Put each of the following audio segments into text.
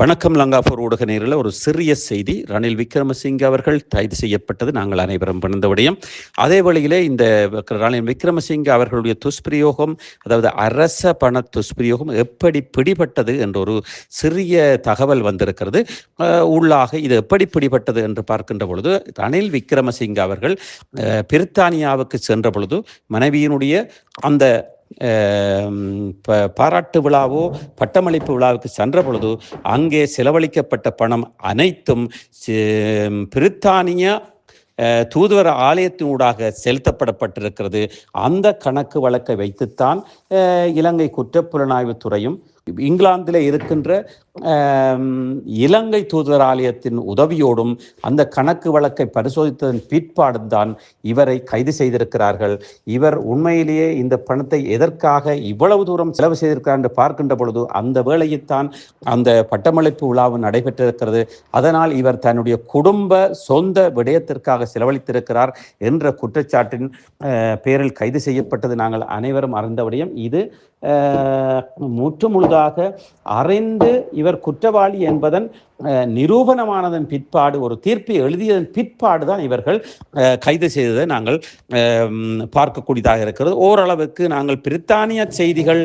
வணக்கம் லங்காபூர் ஊடக நேரில் ஒரு சிறிய செய்தி. ரணில் விக்ரமசிங்கே அவர்கள் கைது செய்யப்பட்டது. நாங்கள் அனைவரும் பிறந்த விடயம். அதே வழியிலே இந்த ரணில் விக்ரமசிங்கே அவர்களுடைய துஷ்பிரயோகம் அதாவது அரச பண துஷ்பிரயோகம் எப்படி பிடிபட்டது என்ற ஒரு சிறிய தகவல் வந்திருக்கிறது. உள்ளாக இது எப்படி பிடிபட்டது என்று பார்க்கின்ற பொழுது ரணில் விக்ரமசிங்கே அவர்கள் பிரித்தானியாவுக்கு சென்ற பொழுது மனைவியினுடைய அந்த பாராட்டு விழாவோ பட்டமளிப்பு விழாவுக்கு சென்ற பொழுது அங்கே செலவழிக்கப்பட்ட பணம் அனைத்தும் பிரித்தானிய தூதுவர ஆலயத்தினூடாக செலுத்தப்படப்பட்டிருக்கிறது. அந்த கணக்கு வழக்கை வைத்துத்தான் இலங்கை குற்றப்புலனாய்வுத் துறையும் இங்கிலாந்தில் இருக்கின்ற இலங்கை தூதராலயத்தின் ஆலயத்தின் உதவியோடும் அந்த கணக்கு வழக்கை பரிசோதித்ததன் பிற்பாடும் தான் இவரை கைது செய்திருக்கிறார்கள். இவர் உண்மையிலேயே இந்த பணத்தை எதற்காக இவ்வளவு தூரம் செலவு செய்திருக்கிறார் என்று பார்க்கின்ற பொழுது அந்த வேளையில்தான் அந்த பட்டமளிப்பு விழாவு நடைபெற்றிருக்கிறது. அதனால் இவர் தன்னுடைய குடும்ப சொந்த விடயத்திற்காக செலவழித்திருக்கிறார் என்ற குற்றச்சாட்டின் பேரில் கைது செய்யப்பட்டது நாங்கள் அனைவரும் அறிந்தபடியும் இது முற்று முழுதாக அறிந்து இவர் குற்றவாளி என்பதன் நிரூபணமானதன் பிற்பாடு ஒரு தீர்ப்பை எழுதியதன் பிற்பாடு தான் இவர்கள் கைது செய்ததை நாங்கள் பார்க்கக்கூடியதாக இருக்கிறது. ஓரளவுக்கு நாங்கள் பிரித்தானிய செய்திகள்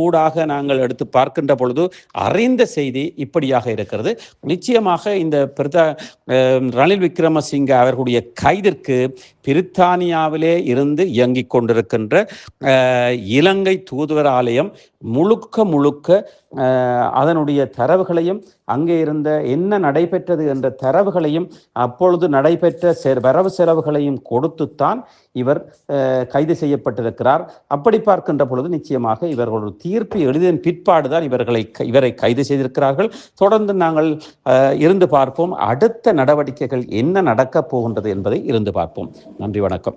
ஊடாக நாங்கள் எடுத்து பார்க்கின்ற பொழுது அறிந்த செய்தி இப்படியாக இருக்கிறது. நிச்சயமாக இந்த பிரித்தா ரணில் விக்ரமசிங்க அவர்களுடைய கைதிற்கு பிரித்தானியாவிலே இருந்து இயங்கிக் கொண்டிருக்கின்ற இலங்கை தூதுவர் ஆலயம் முழுக்க முழுக்க அதனுடைய தரவுகளையும் அங்கே இருந்த என்ன நடைபெற்றது என்ற தரவுகளையும் அப்பொழுது நடைபெற்ற செ- வரவு செலவுகளையும் கொடுத்துத்தான் இவர் கைது செய்யப்பட்டிருக்கிறார். அப்படி பார்க்கின்ற பொழுது நிச்சயமாக இவர்கள் ஒரு தீர்ப்பு எழுதியதன் பிற்பாடுதான் இவர்களை இவரை கைது செய்திருக்கிறார்கள். தொடர்ந்து நாங்கள் இருந்து பார்ப்போம். அடுத்த நடவடிக்கைகள் என்ன நடக்கப் போகின்றது என்பதை இருந்து பார்ப்போம். நன்றி வணக்கம்.